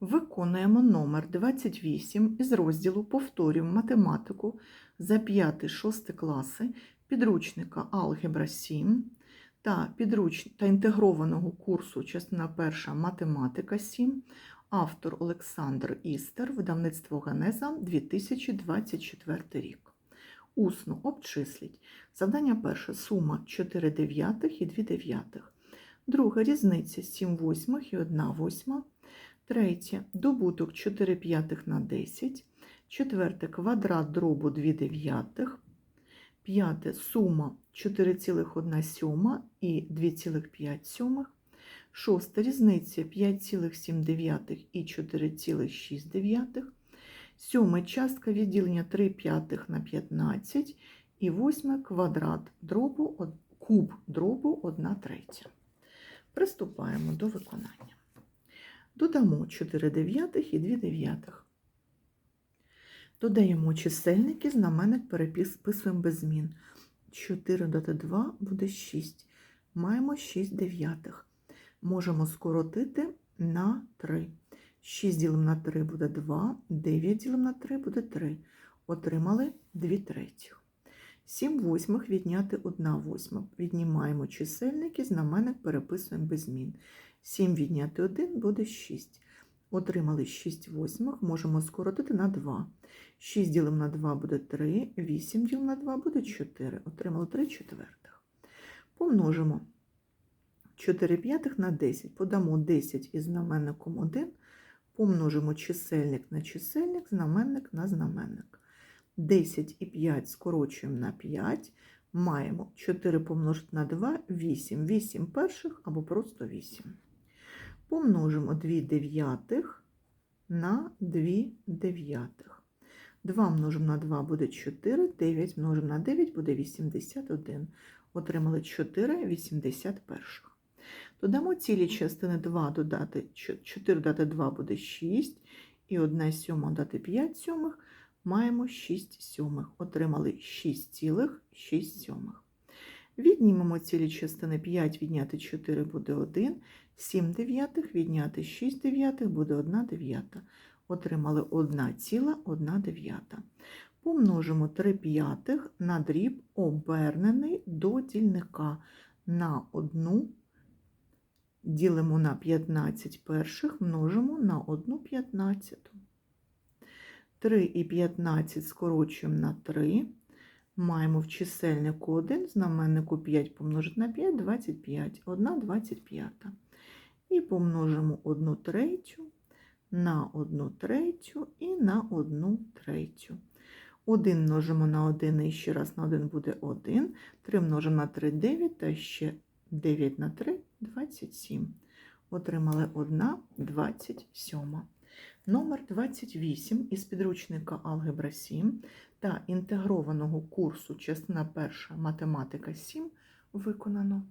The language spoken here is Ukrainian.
Виконуємо номер 28 із розділу Повторюємо математику за 5-6 класи підручника Алгебра 7 та, підруч... та інтегрованого курсу частина 1 Математика 7, автор Олександр Істер, видавництво Генеза 2024 рік. Усно обчисліть. Завдання перше сума 4 дев'ятих і 2 дев'ятих. Друге різниця 7 восьмих і 1 восьма. Третє добуток 4 п'ятих на 10. Четверте квадрат дробу 2 дев'ятих. П'яте сума 4,1 сьома і 2,5 сьомих. Шосте різниця 5,7 і 4,6. Сьоме частка відділення 3 п'ятих на 15. І восьме квадрат дробу, куб дробу 1 третя. Приступаємо до виконання. Додамо 4 дев'ятих і 2 дев'ятих. Додаємо чисельники, знаменник переписуємо без змін. 4 додати 2 буде 6. Маємо 6 дев'ятих. Можемо скоротити на 3. 6 ділимо на 3 буде 2, 9 ділимо на 3 буде 3. Отримали 2 третіх. 7 восьмих відняти 1 восьма. Віднімаємо чисельники, знаменник переписуємо без змін. 7 відняти 1 буде 6. Отримали 6 восьмих, можемо скоротити на 2. 6 ділимо на 2 буде 3, 8 ділимо на 2 буде 4. Отримали 3 четвертих. Помножимо 4 п'ятих на 10. Подамо 10 із знаменником 1. Помножимо чисельник на чисельник, знаменник на знаменник. 10 і 5 скорочуємо на 5. Маємо 4 помножити на 2, 8. 8 перших або просто 8. Помножимо 2 дев'ятих на 2 дев'ятих. 2 множимо на 2 буде 4, 9 множимо на 9 буде 81. Отримали 4 81. Додамо цілі частини 2 додати 4 додати 2 буде 6, і 1 сьома додати 5 сьомих, маємо 6 сьомих. Отримали 6 цілих 6 сьомих. Віднімемо цілі частини 5 відняти 4 буде 1, 7 дев'ятих відняти 6 дев'ятих буде 1 дев'ята. Отримали 1 ціла 1 дев'ята. Помножимо 3 п'ятих на дріб, обернений до дільника на 1 ділимо на 15 перших, множимо на 1 п'ятнадцяту. 3 і 15 скорочуємо на 3. Маємо в чисельнику 1, знаменнику 5 помножити на 5, 25, 1 25. І помножимо 1 третю на 1 третю і на 1 третю. 1 множимо на 1 і ще раз на 1 буде 1. 3 множимо на 3 9 та ще 9 на 3 27. Отримали 1 27. Номер 28 із підручника Алгебра 7 та інтегрованого курсу частина 1 математика 7 виконано.